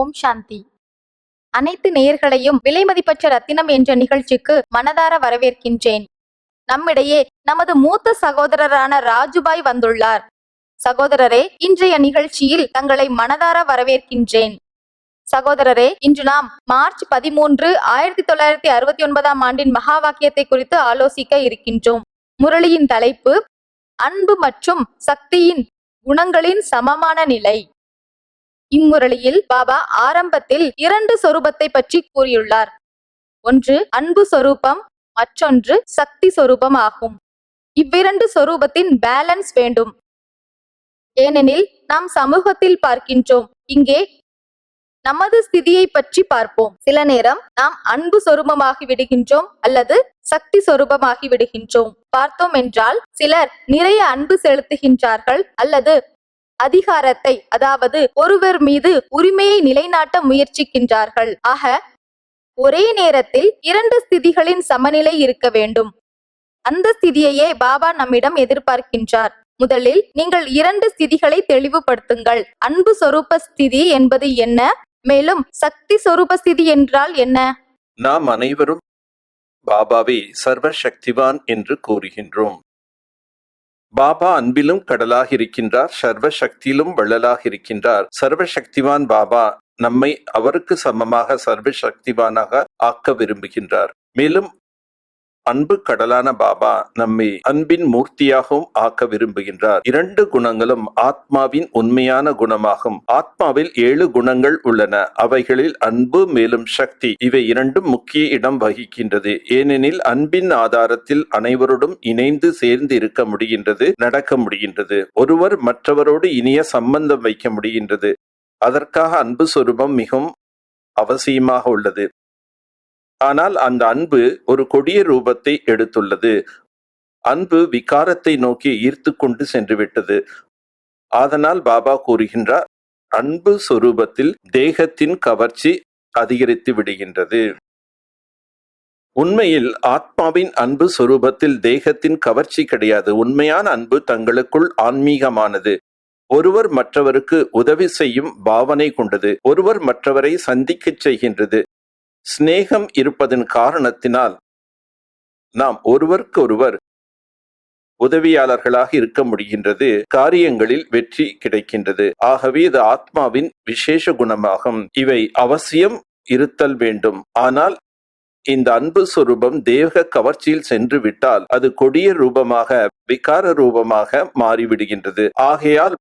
ஓம் சாந்தி. அனைத்து நேயர்களையும் விலைமதிப்பற்ற ரத்தினம் என்ற நிகழ்ச்சிக்கு மனதார வரவேற்கின்றேன். நம்மிடையே நமது மூத்த சகோதரரான ராஜுபாய் வந்துள்ளார். சகோதரரே இன்றைய நிகழ்ச்சியில் தங்களை மனதார வரவேற்கின்றேன். சகோதரரே இன்று நாம் மார்ச் பதிமூன்று ஆயிரத்தி தொள்ளாயிரத்தி அறுபத்தி ஒன்பதாம் ஆண்டின் மகா வாக்கியத்தை குறித்து ஆலோசிக்க இருக்கின்றோம். முரளியின் தலைப்பு அன்பு மற்றும் சக்தியின் குணங்களின் சமமான நிலை. இம்முரளியில் பாபா ஆரம்பத்தில் இரண்டு சொரூபத்தை பற்றி கூறியுள்ளார். ஒன்று அன்பு சொரூபம் மற்றொன்று சக்தி சொரூபம் ஆகும். இவ்விரண்டு சொரூபத்தின் பேலன்ஸ் வேண்டும். ஏனெனில் நாம் சமூகத்தில் பார்க்கின்றோம். இங்கே நமது ஸ்திதியை பற்றி பார்ப்போம். சில நேரம் நாம் அன்பு சொரூபமாகி விடுகின்றோம் அல்லது சக்தி சொரூபமாகி விடுகின்றோம். பார்த்தோம் என்றால் சிலர் நிறைய அன்பு செலுத்துகின்றார்கள் அல்லது அதிகாரத்தை அதாவது ஒருவர் மீது உரிமையை நிலைநாட்ட முயற்சிக்கின்றார்கள். ஆக ஒரே நேரத்தில் இரண்டு ஸ்திதிகளின் சமநிலை இருக்க வேண்டும். அந்த ஸ்திதியையே பாபா நம்மிடம் எதிர்பார்க்கின்றார். முதலில் நீங்கள் இரண்டு ஸ்திதிகளை தெளிவுபடுத்துங்கள். அன்பு சொரூப ஸ்திதி என்பது என்ன? மேலும் சக்தி சொரூப ஸ்திதி என்றால் என்ன? நாம் அனைவரும் பாபாவை சர்வ சக்திவான் என்று கூறுகின்றோம். பாபா அன்பிலும் கடலாக இருக்கின்றார் சர்வ சக்தியிலும் வள்ளலாக இருக்கின்றார் சர்வ சக்திவான் பாபா நம்மை அவருக்கு சமமாக சர்வ சக்திவானாக ஆக்க விரும்புகின்றார். மேலும் அன்பு கடலான பாபா நம்மை அன்பின் மூர்த்தியாகவும் ஆக்க விரும்புகின்றார். இரண்டு குணங்களும் ஆத்மாவின் உண்மையான குணமாகும். ஆத்மாவில் ஏழு குணங்கள் உள்ளன. அவைகளில் அன்பு மேலும் சக்தி இவை இரண்டும் முக்கிய இடம் வகிக்கின்றது. ஏனெனில் அன்பின் ஆதாரத்தில் அனைவரோடும் இணைந்து சேர்ந்து இருக்க முடிகின்றது நடக்க முடிகின்றது. ஒருவர் மற்றவரோடு இனிய சம்பந்தம் வைக்க முடிகின்றது. அதற்காக அன்பு சொரூபம் மிகவும் அவசியமாக உள்ளது. ஆனால் அந்த அன்பு ஒரு கொடிய ரூபத்தை எடுத்துள்ளது. அன்பு விகாரத்தை நோக்கி ஈர்த்து கொண்டு சென்றுவிட்டது. அதனால் பாபா கூறுகின்றார் அன்பு சொரூபத்தில் தேகத்தின் கவர்ச்சி அதிகரித்து விடுகின்றது. உண்மையில் ஆத்மாவின் அன்பு சொரூபத்தில் தேகத்தின் கவர்ச்சி கிடையாது. உண்மையான அன்பு தங்களுக்குள் ஆன்மீகமானது. ஒருவர் மற்றவருக்கு உதவி செய்யும் பாவனை கொண்டது. ஒருவர் மற்றவரை சந்திக்கச் செய்கின்றது. சிநேகம் இருப்பதன் காரணத்தினால் நாம் ஒருவருக்கொருவர் உதவியாளர்களாக இருக்க முடிகின்றது. காரியங்களில் வெற்றி கிடைக்கின்றது. ஆகவே இது ஆத்மாவின் விசேஷ குணமாகும். இவை அவசியம் இருத்தல் வேண்டும். ஆனால் இந்த அன்பு சொரூபம் தேக கவர்ச்சியில் சென்று விட்டால் அது கொடிய ரூபமாக விகார ரூபமாக மாறிவிடுகின்றது. ஆகையால்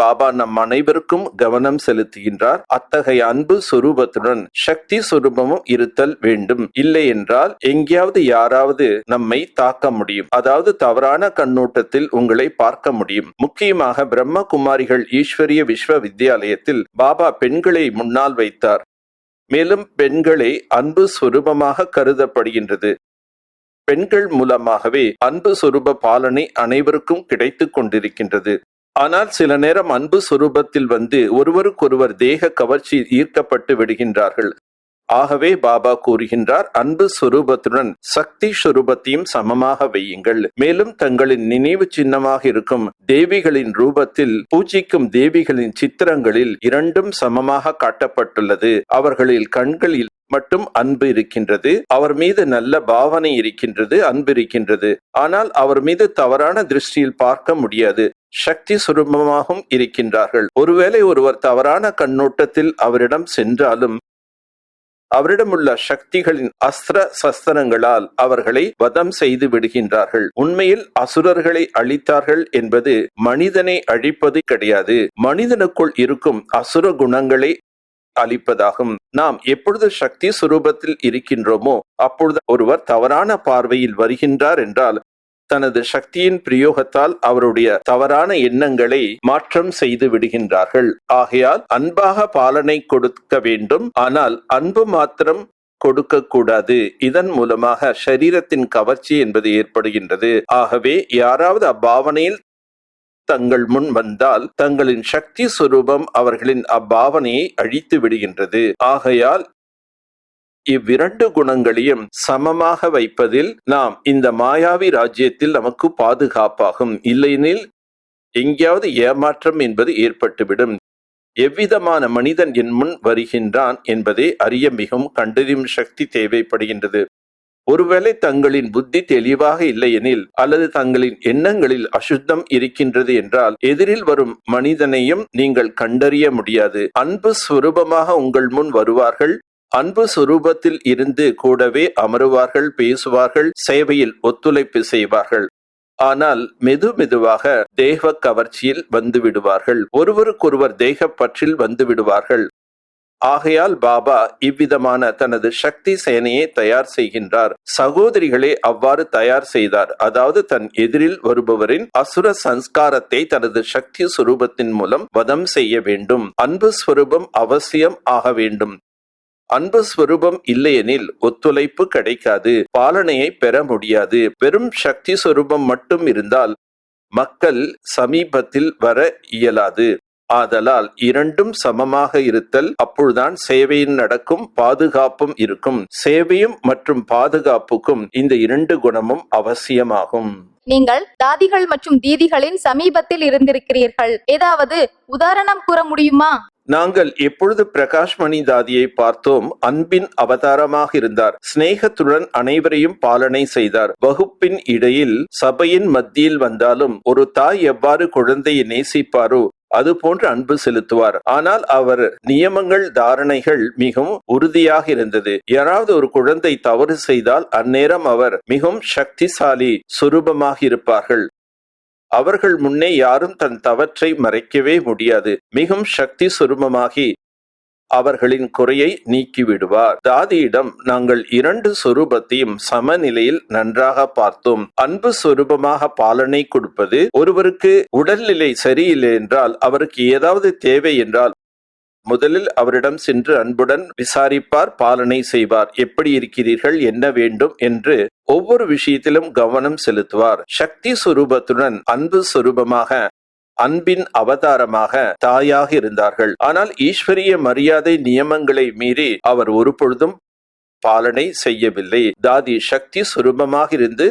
பாபா நம் அனைவருக்கும் கவனம் செலுத்துகின்றார். அத்தகைய அன்பு சுரூபத்துடன் சக்தி சுரூபமும் இருத்தல் வேண்டும். இல்லை என்றால் எங்கேயாவது யாராவது நம்மை தாக்க முடியும். அதாவது தவறான கண்ணோட்டத்தில் உங்களை பார்க்க முடியும். முக்கியமாக பிரம்மகுமாரிகள் ஈஸ்வரிய விஸ்வ வித்யாலயத்தில் பாபா பெண்களை முன்னால் வைத்தார். மேலும் பெண்களை அன்பு சுரூபமாக கருதப்படுகின்றது. பெண்கள் மூலமாகவே அன்பு சுரூப பாலனை அனைவருக்கும் கிடைத்துக் கொண்டிருக்கின்றது. ஆனால் சில நேரம் அன்பு சுரூபத்தில் வந்து ஒருவருக்கொருவர் தேக கவர்ச்சி ஈர்க்கப்பட்டு விடுகின்றார்கள். ஆகவே பாபா கூறுகின்றார் அன்பு சுரூபத்துடன் சக்தி சுரூபத்தையும் சமமாக வையுங்கள். மேலும் தங்களின் நினைவு சின்னமாக இருக்கும் தேவிகளின் ரூபத்தில் பூஜிக்கும் தேவிகளின் சித்திரங்களில் இரண்டும் சமமாக காட்டப்பட்டுள்ளது. அவர்களில் கண்களில் மட்டும் அன்பு இருக்கின்றது. அவர் மீது நல்ல பாவனை இருக்கின்றது அன்பு இருக்கின்றது. ஆனால் அவர் மீது தவறான திருஷ்டியில் பார்க்க முடியாது. சக்தி சுரூபமாகவும் இருக்கின்றார்கள். ஒருவேளை ஒருவர் தவறான கண்ணோட்டத்தில் அவரிடம் சென்றாலும் அவரிடமுள்ள சக்திகளின் அஸ்திர சஸ்திரங்களால் அவர்களை வதம் செய்து விடுகின்றார்கள். உண்மையில் அசுரர்களை அழித்தார்கள் என்பது மனிதனை அழிப்பது கிடையாது. மனிதனுக்குள் இருக்கும் அசுர குணங்களை அளிப்பதாகும். நாம் எப்பொழுது சக்தி சுரூபத்தில் இருக்கின்றோமோ அப்பொழுது ஒருவர் தவறான பார்வையில் வருகின்றார் என்றால் தனது சக்தியின் பிரயோகத்தால் அவருடைய தவறான எண்ணங்களை மாற்றம் செய்து விடுகின்றார்கள். ஆகையால் அன்பாக பாலனை கொடுக்க வேண்டும். ஆனால் அன்பு மாத்திரம் கொடுக்க கூடாது இதன் மூலமாக சரீரத்தின் கவர்ச்சி என்பது ஏற்படுகின்றது. ஆகவே யாராவது அப்பாவனையில் தங்கள் முன் வந்தால் தங்களின் சக்தி சுரூபம் அவர்களின் அப்பாவனையை அழித்து விடுகின்றது. ஆகையால் இவ்விரண்டு குணங்களையும் சமமாக வைப்பதில் நாம் இந்த மாயாவி ராஜ்யத்தில் நமக்கு பாதுகாப்பாகும். இல்லையெனில் எங்கேயாவது ஏமாற்றம் என்பது ஏற்பட்டுவிடும். எவ்விதமான மனிதன் என் முன் வருகின்றான் என்பதை அறிய மிகவும் கண்டறியும் சக்தி தேவைப்படுகின்றது. ஒருவேளை தங்களின் புத்தி தெளிவாக இல்லையெனில் அல்லது தங்களின் எண்ணங்களில் அசுத்தம் இருக்கின்றது என்றால் எதிரில் வரும் மனிதனையும் நீங்கள் கண்டறிய முடியாது. அன்பு சுரூபமாக உங்கள் முன் வருவார்கள். அன்பு சுரூபத்தில் இருந்து கூடவே அமருவார்கள் பேசுவார்கள் சேவையில் ஒத்துழைப்பு செய்வார்கள். ஆனால் மெது மெதுவாக தேக கவர்ச்சியில் வந்துவிடுவார்கள் ஒருவருக்கொருவர் தேக பற்றில் வந்துவிடுவார்கள் ஆகையால் பாபா இவ்விதமான தனது சக்தி சேனையை தயார் செய்கின்றார். சகோதரிகளே அவ்வாறு தயார் செய்தார். அதாவது தன் எதிரில் வருபவரின் அசுர சன்ஸ்காரத்தை தனது சக்தி சுரூபத்தின் மூலம் வதம் செய்ய வேண்டும். அன்பு ஸ்வரூபம் அவசியம் ஆக வேண்டும். அன்பு ஸ்வரூபம் இல்லையெனில் ஒத்துழைப்பு கிடைக்காது. பாலனையை பெற முடியாது. வெறும் சக்தி சொரூபம் மட்டும் இருந்தால் மக்கள் சமீபத்தில் வர இயலாது. ஆதலால் இரண்டும் சமமாக இருத்தல் அப்பொழுதுதான் சேவையின் நடக்கும் பாதுகாப்பும் இருக்கும். சேவையும் மற்றும் பாதுகாப்புக்கும் இந்த இரண்டு குணமும் அவசியமாகும். நீங்கள் தாதிகள் மற்றும் தீதிகளின் சமீபத்தில் இருந்திருக்கிறீர்கள். ஏதாவது உதாரணம் கூற முடியுமா? நாங்கள் எப்பொழுது பிரகாஷ்மணி தாதியை பார்த்தோம் அன்பின் அவதாரமாக இருந்தார். சிநேகத்துடன் அனைவரையும் பாலனை செய்தார். வகுப்பின் இடையில் சபையின் மத்தியில் வந்தாலும் ஒரு தாய் எவ்வாறு குழந்தையை நேசிப்பாரோ அது போன்று அன்பு செலுத்துவார். ஆனால் அவர் நியமங்கள் தாரணைகள் மிகவும் உறுதியாக இருந்தது. யாராவது ஒரு குழந்தை தவறு செய்தால் அந்நேரம் அவர் மிகவும் சக்திசாலி சுரூபமாக இருப்பார்கள். அவர்கள் முன்னே யாரும் தன் தவற்றை மறைக்கவே முடியாது. மிகவும் சக்தி சுரூபமாகி அவர்களின் குறையை நீக்கிவிடுவார். தாதியிடம் நாங்கள் இரண்டு சொரூபத்தையும் சமநிலையில் நன்றாக பார்த்தோம். அன்பு சொரூபமாக பாலனை கொடுப்பது ஒருவருக்கு உடல்நிலை சரியில்லை என்றால் அவருக்கு ஏதாவது தேவை என்றால் முதலில் அவரிடம் சென்று அன்புடன் விசாரிப்பார் பாலனை செய்வார். எப்படி இருக்கிறீர்கள்? என்ன வேண்டும்? என்று ஒவ்வொரு விஷயத்திலும் கவனம் செலுத்துவார். சக்தி சுரூபத்துடன் அன்பு சுரூபமாக அன்பின் அவதாரமாக தாயாக இருந்தார்கள். ஆனால் ஈஸ்வரிய மரியாதை நியமங்களை மீறி அவர் ஒரு பொழுதும் பாலனை செய்யவில்லை. தாதி சக்தி சுரூபமாக இருந்து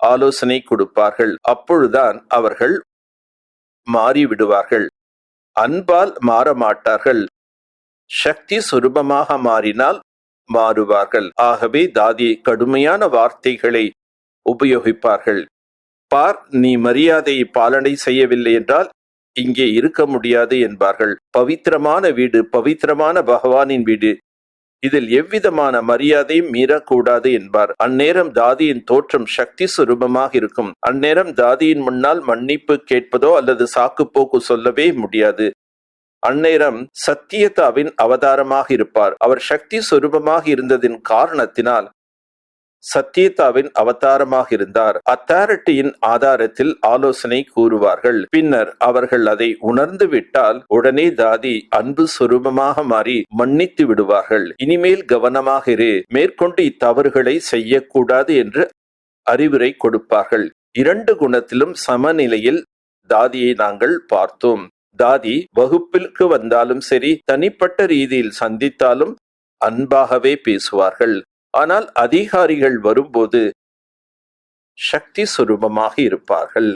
ஆலோசனை கொடுப்பார்கள். அப்பொழுதுதான் அவர்கள் மாறிவிடுவார்கள். அன்பால் மாற மாட்டார்கள் சக்தி சுரூபமாக மாறினால் மாறுவார்கள். ஆகவே தாதி கடுமையான வார்த்தைகளை உபயோகிப்பார்கள். பார் நீ மரியாதையை பாலனை செய்யவில்லை என்றால் இங்கே இருக்க முடியாது என்பார்கள். பவித்திரமான வீடு பவித்திரமான பகவானின் வீடு. இதில் எவ்விதமான மரியாதையும் மீறக்கூடாது என்பார். அந்நேரம் தாதியின் தோற்றம் சக்தி சுரூபமாக இருக்கும். அந்நேரம் தாதியின் முன்னால் மன்னிப்பு கேட்பதோ அல்லது சாக்குப்போக்கு சொல்லவே முடியாது. அந்நேரம் சத்தியதாவின் அவதாரமாக இருப்பார். அவர் சக்தி சுரூபமாக இருந்ததின் காரணத்தினால் சத்யதாவின் அவதாரமாக இருந்தார். அத்தாரிட்டியின் ஆதாரத்தில் ஆலோசனை கூறுவார்கள். பின்னர் அவர்கள் அதை உணர்ந்து விட்டால் உடனே தாதி அன்பு சுரூபமாக மாறி மன்னித்து விடுவார்கள். இனிமேல் கவனமாக இரு. மேற்கொண்டு இத்தவறுகளை செய்யக்கூடாது என்று அறிவுரை கொடுப்பார்கள். இரண்டு குணத்திலும் சமநிலையில் தாதியை நாங்கள் பார்த்தோம். தாதி வகுப்பிற்கு வந்தாலும் சரி தனிப்பட்ட ரீதியில் சந்தித்தாலும் அன்பாகவே பேசுவார்கள். ஆனால் அதிகாரிகள் வரும்போது சக்தி சுரூபமாக இருப்பார்கள்.